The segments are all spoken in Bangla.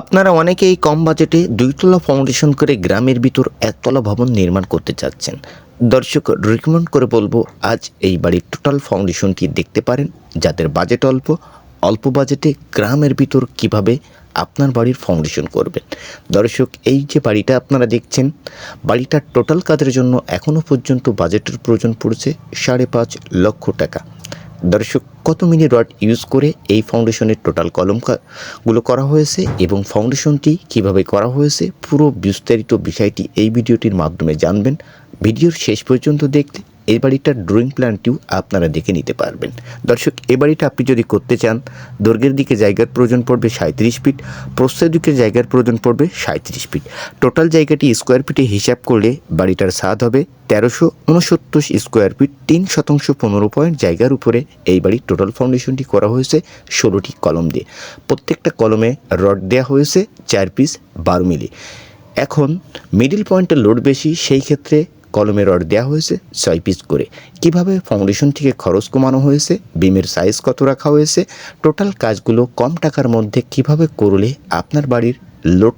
আপনারা অনেকেই কম বাজেটে দুইতলা ফাউন্ডেশন করে গ্রামের ভিতর একতলা ভবন নির্মাণ করতে চাচ্ছেন। দর্শক রিকমেন্ড করে বলব, আজ এই বাড়ির টোটাল ফাউন্ডেশনটি দেখতে পারেন? যাদের বাজেট অল্প অল্প বাজেটে গ্রামের ভিতর কীভাবে আপনার বাড়ির ফাউন্ডেশন করবেন? দর্শক, এই যে বাড়িটা আপনারা দেখছেন, বাড়িটার টোটাল কাজের জন্য এখনও পর্যন্ত বাজেটের প্রয়োজন পড়ছে সাড়ে পাঁচ লক্ষ টাকা। দর্শক, কত মিনি রড ইউজ করে এই ফাউন্ডেশনের টোটাল কলমগুলো গুলো করা হয়েছে এবং ফাউন্ডেশনটি কীভাবে করা হয়েছে, পুরো বিস্তারিত বিষয়টি এই ভিডিওটির মাধ্যমে জানবেন। ভিডিওর শেষ পর্যন্ত দেখলে এই বাড়িটার ড্রয়িং প্ল্যানটিও আপনারা দেখে নিতে পারবেন। দর্শক এই বাড়িটা আপনি যদি করতে চান দৈর্ঘ্যের দিকে জায়গার প্রয়োজন পড়বে সাঁত্রিশ ফিট, প্রস্থের দিকে জায়গার প্রয়োজন পড়বে সাঁত্রিশ ফিট। টোটাল জায়গাটি স্কোয়ার ফিটে হিসাব করলে বাড়িটার স্বাদ হবে তেরোশো উনসত্তর স্কোয়ার ফিট তিন শতাংশ পনেরো পয়েন্ট জায়গার উপরে। এই বাড়ির টোটাল ফাউন্ডেশনটি করা হয়েছে ষোলোটি কলম দিয়ে। প্রত্যেকটা কলমে রড দেওয়া হয়েছে চার পিস বারো মিলি। এখন মিডিল পয়েন্টের লোড বেশি, সেই ক্ষেত্রে কলমে রড দেওয়া হয়েছে, ছয় পিস করে। কীভাবে ফাউন্ডেশন থেকে খরচ কমানো হয়েছে, বিমের সাইজ কত রাখা হয়েছে টোটাল কাজগুলো কম টাকার মধ্যে কীভাবে করলে আপনার বাড়ির লোড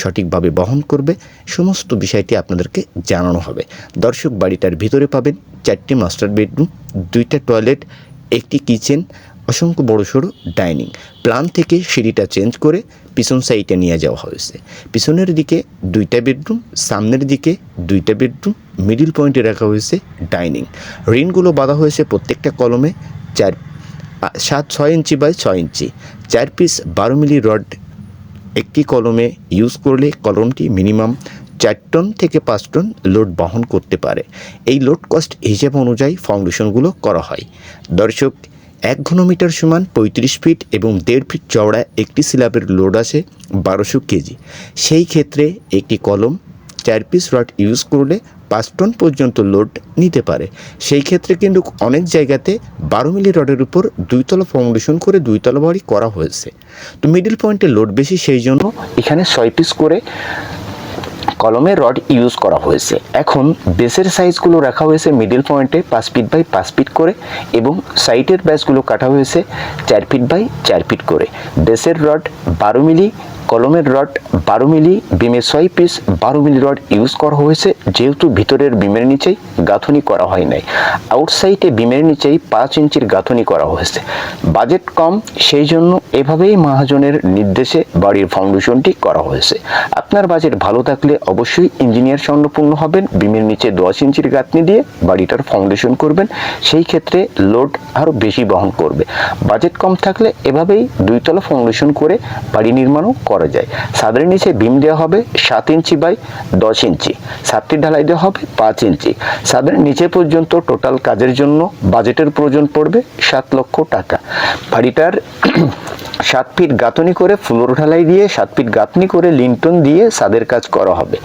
সঠিকভাবে বহন করবে, সমস্ত বিষয়টি আপনাদেরকে জানানো হবে। দর্শক বাড়িটার ভিতরে পাবেন চারটি মাস্টার বেডরুম দুইটা টয়লেট একটি কিচেন অসংখ্য বড় সড়ো ডাইনিং। প্লান থেকে সিঁড়িটা চেঞ্জ করে পিছন সাইডে নিয়ে যাওয়া হয়েছে। পিছনের দিকে দুইটা বেডরুম, সামনের দিকে দুইটা বেডরুম, মিডিল পয়েন্টে রাখা হয়েছে ডাইনিং। রিনগুলো বাঁধা হয়েছে প্রত্যেকটা কলমে চার সাত, ছয় ইঞ্চি বাই ছয় ইঞ্চি। চার পিস বারো মিলি রড একটি কলমে ইউজ করলে কলমটি মিনিমাম চার টন থেকে পাঁচ টন লোড বহন করতে পারে। এই লোড কস্ট হিসেব অনুযায়ী ফাউন্ডেশনগুলো করা হয়। দর্শক এক ঘনমিটার সমান পঁয়ত্রিশ ফিট এবং দেড় ফিট চওড়া একটি স্ল্যাবের লোড আছে বারোশো কেজি। সেই ক্ষেত্রে একটি কলম চার পিস রড ইউজ করলে পাঁচ টন পর্যন্ত লোড নিতে পারে। সেই ক্ষেত্রে কিন্তু অনেক জায়গাতে বারো মিলি রডের উপর দুইতলা ফাউন্ডেশন করে দুইতলা বাড়ি করা হয়েছে। তো মিডিল পয়েন্টে লোড বেশি, সেই জন্য এখানে ছয় পিস করে কলমের রড ইউজ করা হয়েছে। এখন বেসের সাইজগুলো রাখা হয়েছে মিডিল পয়েন্টে পাঁচ ফিট বাই পাঁচ ফিট করে এবং সাইটের ব্যাসগুলো কাটা হয়েছে চার ফিট বাই চার ফিট করে। বেসের রড বারো মিলি, কলমের রড বারো মিলি বিমে ছয় পিস বারো মিলি রড ইউজ করা হয়েছে। যেহেতু ভিতরের বিমের নিচেই গাঁথনি করা হয় নাই। আউটসাইডে বিমের নিচেই পাঁচ ইঞ্চির গাঁথনি করা হয়েছে। বাজেট কম, সেই জন্য এভাবেই মহাজনের নির্দেশে বাড়ির ফাউন্ডেশনটি করা হয়েছে। আপনার বাজেট ভালো থাকলে অবশ্যই ইঞ্জিনিয়ার স্বর্ণপূর্ণ হবেন, বিমের নিচে দশ ইঞ্চির গাঁথনি দিয়ে বাড়িটার ফাউন্ডেশন করবেন, সেই ক্ষেত্রে লোড আরও বেশি বহন করবে। বাজেট কম থাকলে এভাবেই দুইতলা ফাউন্ডেশন করে বাড়ি নির্মাণও করা যায়। সাদের নিচে বিম দেওয়া হবে সাত ইঞ্চি বাই দশ ইঞ্চি। সাতটি ঢালাই দেওয়া হবে পাঁচ ইঞ্চি। সাদের নিচে পর্যন্ত টোটাল কাজের জন্য বাজেটের প্রয়োজন পড়বে সাত লক্ষ টাকা। বাড়িটার সাত ফিট গাঁথনি করে ফ্লোর ঢালাই দিয়ে, সাত ফিট গাঁথনি করে লিন্টন দিয়ে সাদের কাজ করা হবে।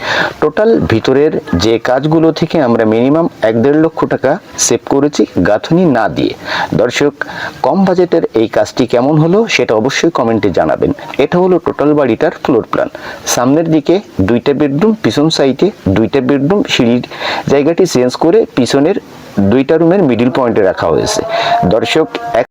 টোটাল ভিতরের যে কাজগুলো থেকে আমরা মিনিমাম এক দেড় লক্ষ টাকা সেভ করেছি গাঁথনি না দিয়ে। দর্শক, কম বাজেটের এই কাজটি কেমন হলো সেটা অবশ্যই কমেন্টে জানাবেন। এটা হলো টোটাল বাড়িটার ফ্লোর প্ল্যান। সামনের দিকে দুইটা বেডরুম, পিছন সাইডে দুইটা বেডরুম, সিঁড়ির জায়গাটি চেঞ্জ করে পিছনের দুইটা রুমের মিডিল পয়েন্টে রাখা হয়েছে। দর্শক, এক